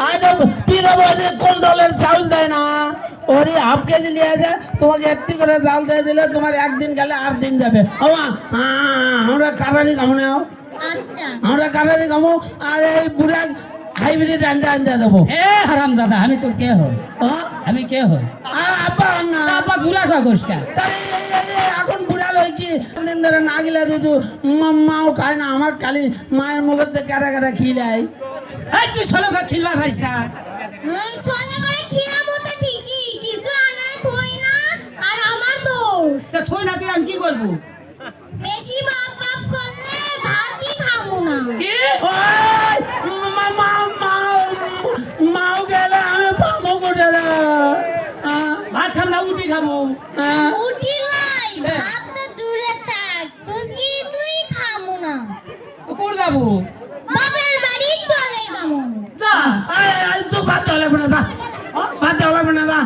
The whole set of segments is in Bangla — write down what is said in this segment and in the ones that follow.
আজ কোন ডলের চাউল দেয় না। ওরে হাফ কেজি নিয়ে আসে তোমাকে একটি করে চাল দিয়ে দিলে তোমার একদিন গেলে আট দিন যাবে। ও আমরা কাটারি কামো আচ্ছা। আমরা কাটারি কামো আর এই বুড়া হাইব্রিড আনতে আনতে দেবো। এ হারাম দাদা আমি তোর কে হই? হ্যাঁ? আমি কে হই? আর আব্বা না এই- এই- এই এখন বুড়া লই কি দিন ধরে না গেলে মাও খায় না আমার খালি মায়ের মুখের থেকে কাটা কাটা খিলাই এই তুই সলকা খিলবা ভাইস না। সোনা করে খিলাম তো ঠিকই কিছু আনা থই না আর আমার দোষ। তা থই না তুই আমি কি করব? বেশি বাপ বাপ করলে ভাতই খাব না। কি? মা মা মা মাও গেলে আমি পাবো কোটে আহ, ভাত খাম না উঠি খাব? উঠি লাই ভাত তো দূরে থাক তোর কিছুই খাব না। কোন যাব বাবার বাড়ি চলে যাব যা আয়, আয়, তো ভাত দেওয়া লাগবে না যা ভাত দেওয়া লাগবে না যা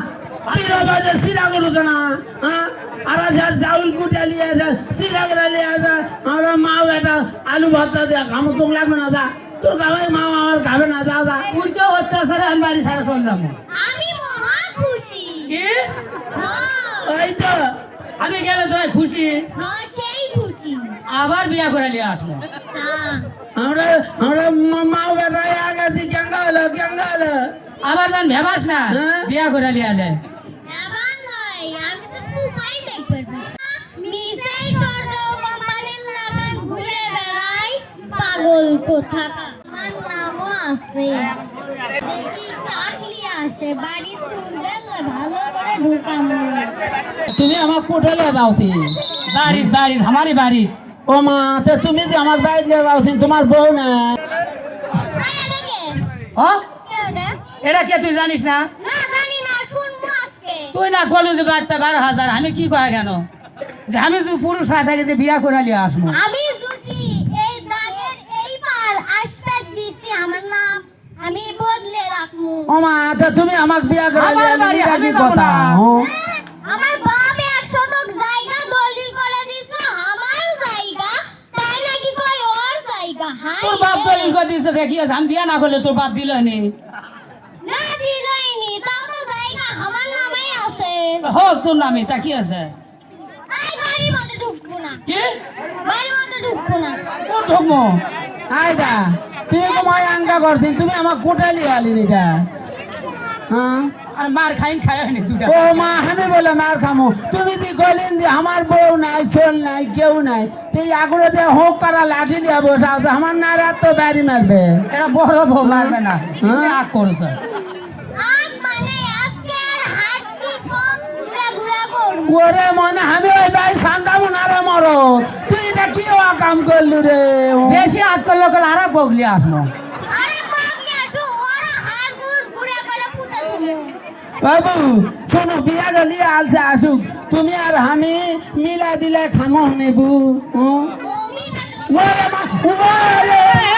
বাজে সিরা না হ্যাঁ? আর চাউল কুটে নিয়ে আসে সিরা করে নিয়ে আসে আমরা মা বেটা আলু ভর্তা দিয়ে খামো তোর লাগবে না যা। তোর খাবে মা আমার খাবে না যা যা। উড়কে অত্যাচারে আমি বাড়ি ছাড়া চললাম। আমি মহা খুশি। কি? হ্যাঁ। এই তো। আমি গেলে তোরা খুশি? হ্যাঁ সেই খুশি। আবার বিয়া করে নিয়ে আসব। আমরা আমরা মা- মা বেটা এক আছি কেঙ্গা হলো কেঙ্গা হলো? আবার যান ভেবাস না হ্যাঁ? বিয়া করে নিয়ে আলে। বাড়ি তুমি আমার কোঠালে যাওছি বাড়ি বাড়ি, আমারই বাড়ি। ও মা, তো তুমি যে আমার বাইরে যাওছি তোমার বউ না। এটা কে তুই জানিস না? তুই না কলু যে বাচ্চা বারো হাজার, আমি কি কয় কেন? যে আমি তুই পুরুষ হয়ে থাকি যে বিয়া করে নিয়ে আসব। আমি যদি এই দাগের এই পার আসতে দিছি আমার নাম আমি বদলে রাখব ও মা তো তুমি আমাকে বিয়া করে আমি কি কথা? না। আমার বাপ এক শতক জায়গা দলিল করে দিছে আমার জায়গা। তাই নাকি কই ওর জায়গা? হাই তোর বাপ দলিল করে দিয়েছে দেখি আমি বিয়া না করলে তোর বাপ দিল নি না দিলইনি তাও তো জায়গা আমার নামেই আছে। হোক তোর নামে তা কি আছে? আই বাড়ির মধ্যে ঢুকবো না। কি? বাড়ির মধ্যে ঢুকবো না। কোন ঠকমো আয়দা তুমি তোমায় আঙ্কা করছিস তুমি আমার কোটালি আলি এটা হ্যাঁ? আর মার খাইন খাই হয়নি দুটা ও মা আমি বলে মার খামো। তুমি কি কইলেন যে আমার বউ নাই সোল নাই কেউ নাই তুই আগুলো যে হোক করা লাঠি দিয়ে বসে আছে আমার না রাত তো বাড়ি মারবে। এটা বড় বউ মারবে না। হ্যাঁ? করছে। ওরে মনে আমি ওই ভাই সান্দামু না রে মরো। তুই এটা কি কাম করলু রে। বেশি আগ করলে করে আর বগলি আসব আরে পাগলি আসো ওরা হাড় গুড় ঘুরে করে পুঁতে তুলো। বাবু শোনো বিয়া গলি আলসে আসুক। তুমি আর আমি মিলা দিলে খামো নেবু ওরে!